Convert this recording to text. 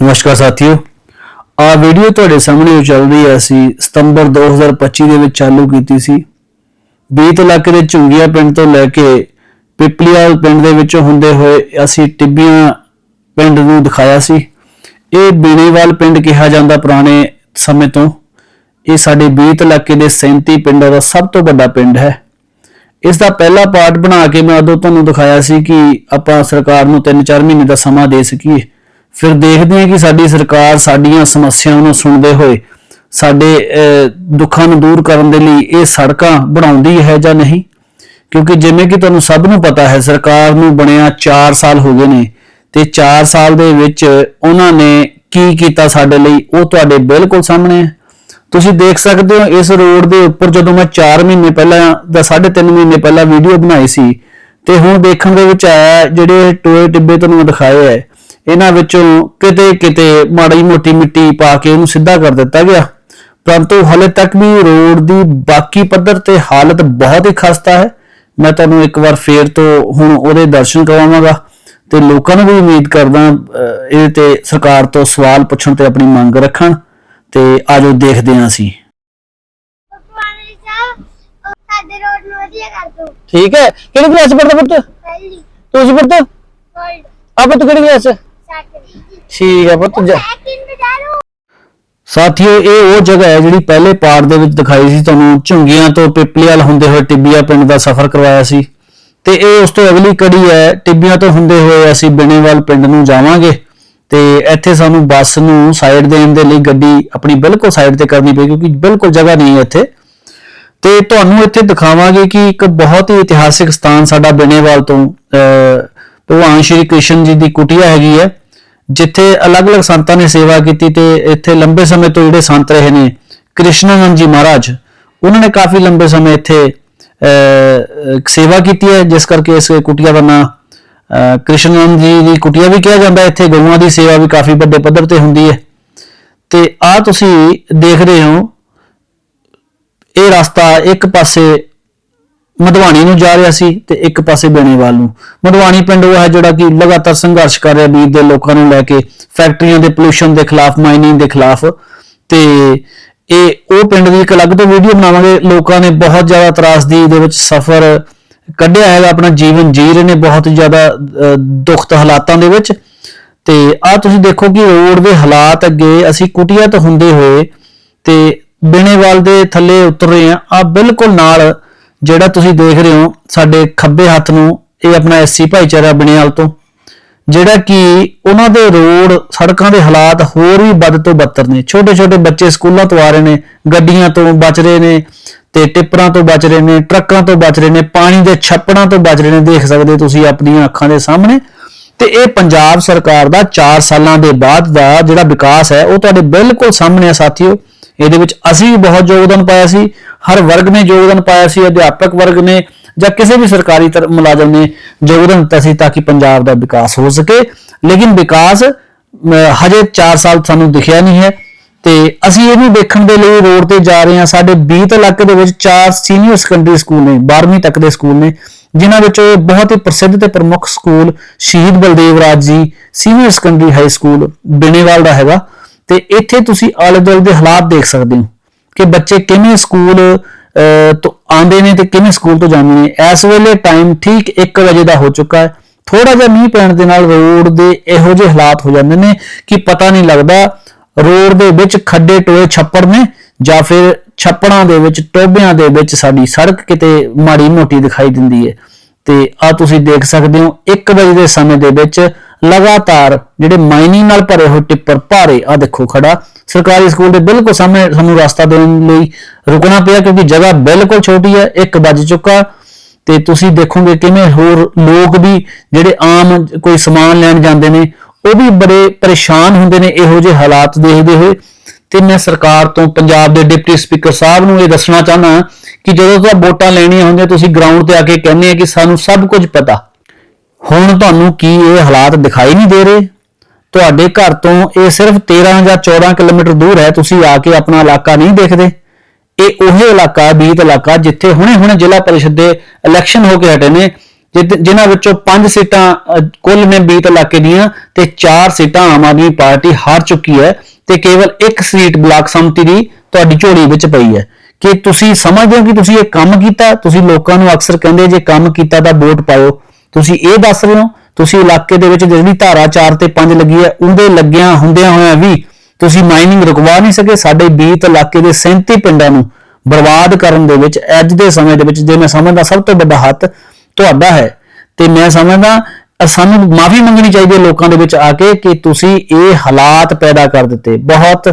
ਨਮਸਕਾਰ ਸਾਥੀਓ। ਆ ਵੀਡੀਓ ਤੁਹਾਡੇ ਸਾਹਮਣੇ ਚੱਲ ਰਹੀ ਹੈ ਅਸੀਂ ਸਤੰਬਰ 2025 ਦੇ ਵਿੱਚ ਚਾਲੂ ਕੀਤੀ ਸੀ। ਬੀਤ ਇਲਾਕੇ ਦੇ ਝੁੰਗੀਆਂ ਪਿੰਡ ਤੋਂ ਲੈ ਕੇ ਪਿਪਲੀਵਾਲ ਪਿੰਡ ਦੇ ਵਿੱਚੋਂ ਹੁੰਦੇ ਹੋਏ ਅਸੀਂ ਟਿੱਬੀਆਂ ਪਿੰਡ ਨੂੰ ਦਿਖਾਇਆ ਸੀ। ਇਹ ਬੀਣੇਵਾਲ ਪਿੰਡ ਕਿਹਾ ਜਾਂਦਾ ਪੁਰਾਣੇ ਸਮੇਂ ਤੋਂ। ਇਹ ਸਾਡੇ ਬੀਤ ਇਲਾਕੇ ਦੇ 37 ਪਿੰਡਾਂ ਦਾ ਸਭ ਤੋਂ ਵੱਡਾ ਪਿੰਡ ਹੈ। ਇਸ ਦਾ ਪਹਿਲਾ ਪਾਰਟ ਬਣਾ ਕੇ ਮੈਂ ਉਦੋਂ ਤੁਹਾਨੂੰ ਦਿਖਾਇਆ ਸੀ ਕਿ ਆਪਾਂ ਸਰਕਾਰ ਨੂੰ 3-4 ਮਹੀਨੇ ਦਾ ਸਮਾਂ ਦੇ ਸਕੀਏ। ਫਿਰ ਦੇਖਦੇ ਹਾਂ ਕਿ ਸਾਡੀ ਸਰਕਾਰ ਸਾਡੀਆਂ ਸਮੱਸਿਆਵਾਂ ਨੂੰ ਸੁਣਦੇ ਹੋਏ ਸਾਡੇ ਦੁੱਖਾਂ ਨੂੰ ਦੂਰ ਕਰਨ ਦੇ ਲਈ ਇਹ ਸੜਕਾਂ ਬਣਾਉਂਦੀ ਹੈ ਜਾਂ ਨਹੀਂ? ਕਿਉਂਕਿ ਜਿਵੇਂ ਕਿ ਤੁਹਾਨੂੰ ਸਭ ਨੂੰ ਪਤਾ ਹੈ, ਸਰਕਾਰ ਨੂੰ ਬਣਿਆ 4 ਸਾਲ ਹੋ ਗਏ ਨੇ ਤੇ 4 ਸਾਲ ਦੇ ਵਿੱਚ ਉਹਨਾਂ ਨੇ ਕੀ ਕੀਤਾ ਸਾਡੇ ਲਈ, ਉਹ ਤੁਹਾਡੇ ਬਿਲਕੁਲ ਸਾਹਮਣੇ ਹੈ। ਤੁਸੀਂ ਦੇਖ ਸਕਦੇ ਹੋ ਇਸ ਰੋਡ ਦੇ ਉੱਪਰ ਜਦੋਂ ਮੈਂ 4 ਮਹੀਨੇ ਪਹਿਲਾਂ ਦਾ 3.5 ਮਹੀਨੇ ਪਹਿਲਾਂ ਵੀਡੀਓ ਬਣਾਈ ਸੀ ਤੇ ਹੁਣ ਦੇਖਣ ਦੇ ਵਿੱਚ ਆਇਆ ਜਿਹੜੇ ਟੋਏ ਟਿੱਬੇ ਤੁਹਾਨੂੰ ਦਿਖਾਏ ਹੈ ਇਹਨਾਂ ਵਿੱਚੋਂ ਕਿਤੇ ਕਿਤੇ ਮਾੜੀ ਮੋਟੀ ਮਿੱਟੀ ਪਾ ਕੇ ਉਹਨੂੰ ਸਿੱਧਾ ਕਰ ਦਿੱਤਾ ਗਿਆ। ਪਰੰਤੂ ਹਲੇ ਤੱਕ ਵੀ ਰੋਡ ਦੀ ਬਾਕੀ ਪੱਧਰ ਤੇ ਹਾਲਤ ਬਹੁਤ ਹੀ ਖਸਤਾ ਹੈ। ਮੈਂ ਤੁਹਾਨੂੰ ਇੱਕ ਵਾਰ ਫੇਰ ਤੋਂ ਹੁਣ ਉਹਦੇ ਦਰਸ਼ਨ ਕਰਵਾਵਾਂਗਾ ਤੇ ਲੋਕਾਂ ਨੂੰ ਵੀ ਉਮੀਦ ਕਰਦਾ ਇਹਦੇ ਤੇ ਸਰਕਾਰ ਤੋਂ ਸਵਾਲ ਪੁੱਛਣ ਤੇ ਆਪਣੀ ਮੰਗ ਰੱਖਣ ਤੇ ਆਜੋ ਦੇਖਦੇ ਹਾਂ ਅਸੀਂ। ਭਗਵਾਨ ਸਾਹਿਬ ਉਹ ਸਾਡੇ ਰੋਡ ਨੂੰ ਵਧੀਆ ਕਰ ਦੋ। ਠੀਕ ਹੈ। ਕਿਹੜੀ ਕਲਾਸ ਪੜਦਾ ਪੁੱਤ? ਪਹਿਲੀ। ਤੁਸੀਂ ਪੁੱਤ? ਆਪਾਂ ਤੂੰ ਕਿਹੜੀ ਕਲਾਸ ਠੀਕ ਆ ਪੁੱਤ, ਜਾ। ਸਾਥੀਓ, ਇਹ ਉਹ ਜਗ੍ਹਾ ਹੈ ਜਿਹੜੀ ਪਹਿਲੇ ਪਾਰਟ ਦੇ ਵਿੱਚ ਦਿਖਾਈ ਸੀ ਤੁਹਾਨੂੰ। ਝੁੰਗੀਆਂ ਤੋਂ ਪਿਪਲੀਵਾਲ ਹੁੰਦੇ ਹੋਏ ਟਿੱਬੀਆ ਪਿੰਡ ਦਾ ਸਫ਼ਰ ਕਰਵਾਇਆ ਸੀ। ਤੇ ਇਹ ਉਸ ਤੋਂ ਅਗਲੀ ਕੜੀ ਹੈ, ਟਿੱਬੀਆਂ ਤੋਂ ਹੁੰਦੇ ਹੋਏ ਅਸੀਂ ਬਿਨੇਵਾਲ ਪਿੰਡ ਨੂੰ ਜਾਵਾਂਗੇ। ਤੇ ਇੱਥੇ ਸਾਨੂੰ ਬੱਸ ਨੂੰ ਸਾਈਡ ਦੇਣ ਦੇ ਲਈ ਗੱਡੀ ਆਪਣੀ ਬਿਲਕੁਲ ਸਾਈਡ ਤੇ ਕਰਨੀ ਪਈ, ਕਿਉਂਕਿ ਬਿਲਕੁਲ ਜਗ੍ਹਾ ਨਹੀਂ ਹੈ ਇੱਥੇ। ਤੇ ਤੁਹਾਨੂੰ ਇੱਥੇ ਦਿਖਾਵਾਂਗੇ ਕਿ ਇੱਕ ਬਹੁਤ ਹੀ ਇਤਿਹਾਸਿਕ ਸਥਾਨ ਸਾਡਾ ਬਿਨੇਵਾਲ ਤੋਂ ਭਗਵਾਨ ਸ਼੍ਰੀ ਕ੍ਰਿਸ਼ਨ ਜੀ ਦੀ ਕੁਟੀਆ ਹੈਗੀ ਹੈ। ਜਿੱਥੇ ਅਲੱਗ-ਅਲੱਗ ਸੰਤਾਂ ਨੇ ਸੇਵਾ ਕੀਤੀ ਤੇ ਇੱਥੇ ਲੰਬੇ ਸਮੇਂ ਤੋਂ ਜਿਹੜੇ ਸੰਤ ਰਹੇ ਨੇ, ਕ੍ਰਿਸ਼ਨਾਨੰਦ ਜੀ ਮਹਾਰਾਜ, ਉਹਨਾਂ ਨੇ ਕਾਫੀ ਲੰਬੇ ਸਮੇਂ ਇੱਥੇ ਸੇਵਾ ਕੀਤੀ ਹੈ, ਜਿਸ ਕਰਕੇ ਇਸ ਕੁਟੀਆ ਦਾ ਨਾਮ ਕ੍ਰਿਸ਼ਨਾਨੰਦ ਜੀ ਦੀ ਕੁਟੀਆ ਵੀ ਕਿਹਾ ਜਾਂਦਾ ਇੱਥੇ ਗਊਆਂ ਦੀ ਸੇਵਾ ਵੀ ਕਾਫੀ ਵੱਡੇ ਪੱਧਰ ਤੇ ਹੁੰਦੀ ਹੈ। ਤੇ ਆ ਤੁਸੀਂ ਦੇਖ ਰਹੇ ਹੋ, ਇਹ ਰਸਤਾ ਇੱਕ ਪਾਸੇ ਮਧਵਾਣੀ ਨੂੰ ਜਾ ਰਿਹਾ ਸੀ ਤੇ ਇੱਕ ਪਾਸੇ ਬੇਣੀਵਾਲ ਨੂੰ। ਮਧਵਾਣੀ ਪਿੰਡ ਉਹ ਹੈ ਜਿਹੜਾ ਕਿ ਲਗਾਤਾਰ ਸੰਘਰਸ਼ ਕਰ ਰਿਹਾ ਬੀਜ ਦੇ ਲੋਕਾਂ ਨੂੰ ਲੈ ਕੇ ਫੈਕਟਰੀਆਂ ਦੇ ਪੋਲੂਸ਼ਨ ਦੇ ਖਿਲਾਫ ਮਾਈਨਿੰਗ ਦੇ ਖਿਲਾਫ। ਤੇ ਇਹ ਉਹ ਪਿੰਡ ਦੀ ਇੱਕ ਅਲੱਗ ਤੋਂ ਵੀਡੀਓ ਬਣਾਵਾਂਗੇ। ਲੋਕਾਂ ਨੇ ਬਹੁਤ ਜ਼ਿਆਦਾ ਤਰਾਸਦੀ ਦੇ ਵਿੱਚ ਸਫ਼ਰ ਕੱਢਿਆ ਹੈਗਾ ਆਪਣਾ ਜੀਵਨ ਜੀ ਰਹੇ ਨੇ ਬਹੁਤ ਜ਼ਿਆਦਾ ਅਹ, ਦੁਖਤ ਹਾਲਾਤਾਂ ਦੇ ਵਿੱਚ। ਤੇ ਆ ਤੁਸੀਂ ਦੇਖੋ ਕਿ ਰੋਡ ਦੇ ਹਾਲਾਤ ਅੱਗੇ ਅਸੀਂ ਕੁਟੀਆ ਤੋਂ ਹੁੰਦੇ ਹੋਏ ਤੇ ਬਿਨੇਵਾਲ ਦੇ ਥੱਲੇ ਉਤਰ ਰਹੇ ਆ ਆ ਬਿਲਕੁਲ ਨਾਲ ਜਿਹੜਾ ਤੁਸੀਂ ਦੇਖ ਰਹੇ ਹੋ, ਸਾਡੇ ਖੱਬੇ ਹੱਥ ਨੂੰ ਇਹ ਆਪਣਾ ਐਸਸੀ ਭਾਈਚਾਰਾ ਬਨਿਆਲ ਤੋਂ, ਜਿਹੜਾ ਕਿ ਉਹਨਾਂ ਦੇ ਰੋਡ ਸੜਕਾਂ ਦੇ ਹਾਲਾਤ ਹੋਰ ਵੀ ਵੱਧ ਤੋਂ ਬੱਤਰ ਨੇ। ਛੋਟੇ ਛੋਟੇ ਬੱਚੇ ਸਕੂਲਾਂ ਤੋਂ ਆ ਰਹੇ ਨੇ, ਗੱਡੀਆਂ ਤੋਂ ਬਚ ਰਹੇ ਨੇ ਤੇ ਟਿੱਪਰਾਂ ਤੋਂ ਬਚ ਰਹੇ ਨੇ, ਟਰੱਕਾਂ ਤੋਂ ਬਚ ਰਹੇ ਨੇ, ਪਾਣੀ ਦੇ ਛੱਪੜਾਂ ਤੋਂ ਬਚ ਰਹੇ ਨੇ, ਦੇਖ ਸਕਦੇ ਹੋ ਤੁਸੀਂ ਆਪਣੀਆਂ ਅੱਖਾਂ ਦੇ ਸਾਹਮਣੇ। ਤੇ ਇਹ ਪੰਜਾਬ ਸਰਕਾਰ ਦਾ 4 ਸਾਲਾਂ ਦੇ ਬਾਅਦ ਦਾ ਜਿਹੜਾ ਵਿਕਾਸ ਹੈ, ਉਹ ਤੁਹਾਡੇ ਬਿਲਕੁਲ ਸਾਹਮਣੇ ਆ ਸਾਥੀਓ। ਇਹਦੇ ਵਿੱਚ ਅਸੀਂ ਵੀ ਬਹੁਤ ਯੋਗਦਾਨ ਪਾਇਆ ਸੀ, ਹਰ ਵਰਗ ਨੇ ਯੋਗਦਾਨ ਪਾਇਆ ਸੀ, ਅਧਿਆਪਕ ਵਰਗ ਨੇ ਜਾਂ ਕਿਸੇ ਵੀ ਸਰਕਾਰੀ ਤਰ, ਮੁਲਾਜ਼ਮ ਨੇ ਯੋਗਦਾਨ ਦਿੱਤਾ ਸੀ ਤਾਂ ਕਿ ਪੰਜਾਬ ਦਾ ਵਿਕਾਸ ਹੋ ਸਕੇ। ਲੇਕਿਨ ਵਿਕਾਸ ਹਜੇ 4 ਸਾਲ ਸਾਨੂੰ ਦਿਖਿਆ ਨਹੀਂ ਹੈ। ਤੇ ਅਸੀਂ ਇਹ ਵੀ ਦੇਖਣ ਦੇ ਲਈ ਰੋਡ ਤੇ ਜਾ ਰਹੇ ਹਾਂ। ਸਾਡੇ 20 ਇਲਾਕੇ ਦੇ ਵਿੱਚ ਚਾਰ ਸੀਨੀਅਰ ਸੈਕੰਡਰੀ ਸਕੂਲ ਨੇ 12ਵੀਂ ਤੱਕ ਦੇ ਸਕੂਲ ਨੇ, ਜਿਨ੍ਹਾਂ ਵਿੱਚੋਂ ਬਹੁਤ ਹੀ ਪ੍ਰਸਿੱਧ ਤੇ ਪ੍ਰਮੁੱਖ ਸਕੂਲ ਸ਼ਹੀਦ Baldev Raj ji senior secondary high school Binewal ਦਾ ਹੈਗਾ। ਤੇ ਇੱਥੇ ਤੁਸੀਂ ਆਲੇ ਦੁਆਲੇ ਦੇ ਹਾਲਾਤ ਦੇਖ ਸਕਦੇ ਹੋ ਕਿ ਬੱਚੇ ਕਿਵੇਂ ਸਕੂਲ ਤੋਂ ਆਉਂਦੇ ਨੇ ਤੇ ਕਿਵੇਂ ਸਕੂਲ ਤੋਂ ਜਾਂਦੇ ਨੇ। ਇਸ ਵੇਲੇ ਟਾਈਮ ਠੀਕ 1 ਵਜੇ ਦਾ ਹੋ ਚੁੱਕਾ ਹੈ। ਥੋੜਾ ਜਿਹਾ ਮੀਂਹ ਪੈਣ ਦੇ ਨਾਲ ਰੋਡ ਦੇ ਇਹੋ ਜਿਹੇ ਹਾਲਾਤ ਹੋ ਜਾਂਦੇ ਨੇ ਕਿ ਪਤਾ ਨਹੀਂ ਲੱਗਦਾ ਰੋਡ ਦੇ ਵਿੱਚ ਖੱਡੇ ਟੋਏ ਛੱਪੜ ਨੇ ਜਾਂ ਫਿਰ ਛੱਪੜਾਂ ਦੇ ਵਿੱਚ, ਟੋਬਿਆਂ ਦੇ ਵਿੱਚ ਸਾਡੀ ਸੜਕ ਕਿਤੇ ਮਾੜੀ ਮੋਟੀ ਦਿਖਾਈ ਦਿੰਦੀ ਹੈ ਤੇ ਆ ਤੁਸੀਂ ਦੇਖ ਸਕਦੇ ਹੋ 1 ਵਜੇ ਦੇ ਸਮੇਂ ਦੇ ਵਿੱਚ ਲਗਾਤਾਰ ਜਿਹੜੇ ਮਾਈਨਿੰਗ ਨਾਲ ਭਰੇ ਹੋਏ ਟਿੱਪਰ ਭਾਰੇ ਆ ਦੇਖੋ ਖੜਾ। ਸਰਕਾਰੀ ਸਕੂਲ ਦੇ ਬਿਲਕੁਲ ਸਾਹਮਣੇ ਸਾਨੂੰ ਰਸਤਾ ਦੇਣ ਲਈ ਰੁਕਣਾ ਪਿਆ ਕਿਉਂਕਿ ਜਗ੍ਹਾ ਬਿਲਕੁਲ ਛੋਟੀ ਹੈ 1 ਵੱਜ ਚੁੱਕਾ। ਤੇ ਤੁਸੀਂ ਦੇਖੋਗੇ ਕਿਵੇਂ ਹੋਰ ਲੋਕ ਵੀ ਜਿਹੜੇ ਆਮ ਕੋਈ ਸਮਾਨ ਲੈਣ ਜਾਂਦੇ ਨੇ ਉਹ ਵੀ ਬੜੇ ਪਰੇਸ਼ਾਨ ਹੁੰਦੇ ਨੇ, ਇਹੋ ਜਿਹੇ ਹਾਲਾਤ ਦੇਖਦੇ ਹੋਏ। ਤੇ ਮੈਂ ਸਰਕਾਰ ਤੋਂ ਪੰਜਾਬ ਦੇ ਡਿਪਟੀ ਸਪੀਕਰ ਸਾਹਿਬ ਨੂੰ ਇਹ ਦੱਸਣਾ ਚਾਹਨਾ ਕਿ ਜਦੋਂ ਤੁਸੀਂ ਵੋਟਾਂ ਲੈਣੀਆਂ ਹੁੰਦੀਆਂ, ਤੁਸੀਂ ਗਰਾਊਂਡ ਤੇ ਆ ਕੇ ਕਹਿੰਦੇ ਆ ਕਿ ਸਾਨੂੰ ਸਭ ਕੁਝ ਪਤਾ। ਹੁਣ ਤੁਹਾਨੂੰ ਕੀ ਇਹ ਹਾਲਾਤ ਦਿਖਾਈ ਨਹੀਂ ਦੇ ਰਹੇ? ਤੁਹਾਡੇ ਘਰ ਤੋਂ ਇਹ ਸਿਰਫ 13 ਜਾਂ 14 ਕਿਲੋਮੀਟਰ ਦੂਰ ਹੈ, ਤੁਸੀਂ ਆ ਕੇ ਆਪਣਾ ਇਲਾਕਾ ਨਹੀਂ ਦੇਖਦੇ। ਇਹ ਉਹੀ ਇਲਾਕਾ, ਬੀਤ ਇਲਾਕਾ, ਜਿੱਥੇ ਹੁਣੇ-ਹੁਣੇ ਜ਼ਿਲ੍ਹਾ ਪਰਿਸ਼ਦ ਦੇ ਇਲੈਕਸ਼ਨ ਹੋ ਕੇ ਹਟੇ ਨੇ। ਜਿਨ੍ਹਾਂ ਵਿੱਚੋਂ 5 ਸੀਟਾਂ ਕੁੱਲ ਨੇ ਬੀਤ ਇਲਾਕੇ ਦੀਆਂ ਤੇ 4 ਸੀਟਾਂ ਆਮ ਆਦਮੀ ਪਾਰਟੀ ਹਾਰ ਚੁੱਕੀ ਹੈ ਤੇ ਕੇਵਲ ਇੱਕ ਸੀਟ ਬਲਾਕ ਸੰਮਤੀ ਦੀ ਤੁਹਾਡੀ ਝੋਲੀ ਵਿੱਚ ਪਈ ਹੈ। ਕਿ ਤੁਸੀਂ ਸਮਝਦੇ ਹੋ ਕਿ ਤੁਸੀਂ ਇਹ ਕੰਮ ਕੀਤਾ? ਤੁਸੀਂ ਲੋਕਾਂ ਨੂੰ ਅਕਸਰ ਕਹਿੰਦੇ ਜੇ ਕੰਮ ਕੀਤਾ ਤਾਂ ਵੋਟ ਪਾਓ ਤੁਸੀਂ ਇਹ ਦੱਸ ਰਹੇ ਹੋ, ਤੁਸੀਂ ਇਲਾਕੇ ਦੇ ਵਿੱਚ ਜਿਹੜੀ ਧਾਰਾ 4 ਤੇ 5 ਲੱਗੀ ਹੈ, ਉਹਦੇ ਲੱਗਿਆਂ ਹੁੰਦਿਆਂ ਹੋਇਆਂ ਵੀ ਤੁਸੀਂ ਮਾਈਨਿੰਗ ਰੁਕਵਾ ਨਹੀਂ ਸਕੇ। ਸਾਡੇ ਬੀਤ ਇਲਾਕੇ ਦੇ 37 ਪਿੰਡਾਂ ਨੂੰ ਬਰਬਾਦ ਕਰਨ ਦੇ ਵਿੱਚ, ਅੱਜ ਦੇ ਸਮੇਂ ਦੇ ਵਿੱਚ, ਜੇ ਮੈਂ ਸਮਝਦਾ ਸਭ ਤੋਂ ਵੱਡਾ ਹੱਥ ਤੁਹਾਡਾ ਹੈ। ਤੇ ਮੈਂ ਸਮਝਦਾ, ਸਾਨੂੰ ਮਾਫੀ ਮੰਗਣੀ ਚਾਹੀਦੀ ਹੈ ਲੋਕਾਂ ਦੇ ਵਿੱਚ ਆ ਕੇ ਕਿ ਤੁਸੀਂ ਇਹ ਹਾਲਾਤ ਪੈਦਾ ਕਰ ਦਿੱਤੇ। ਬਹੁਤ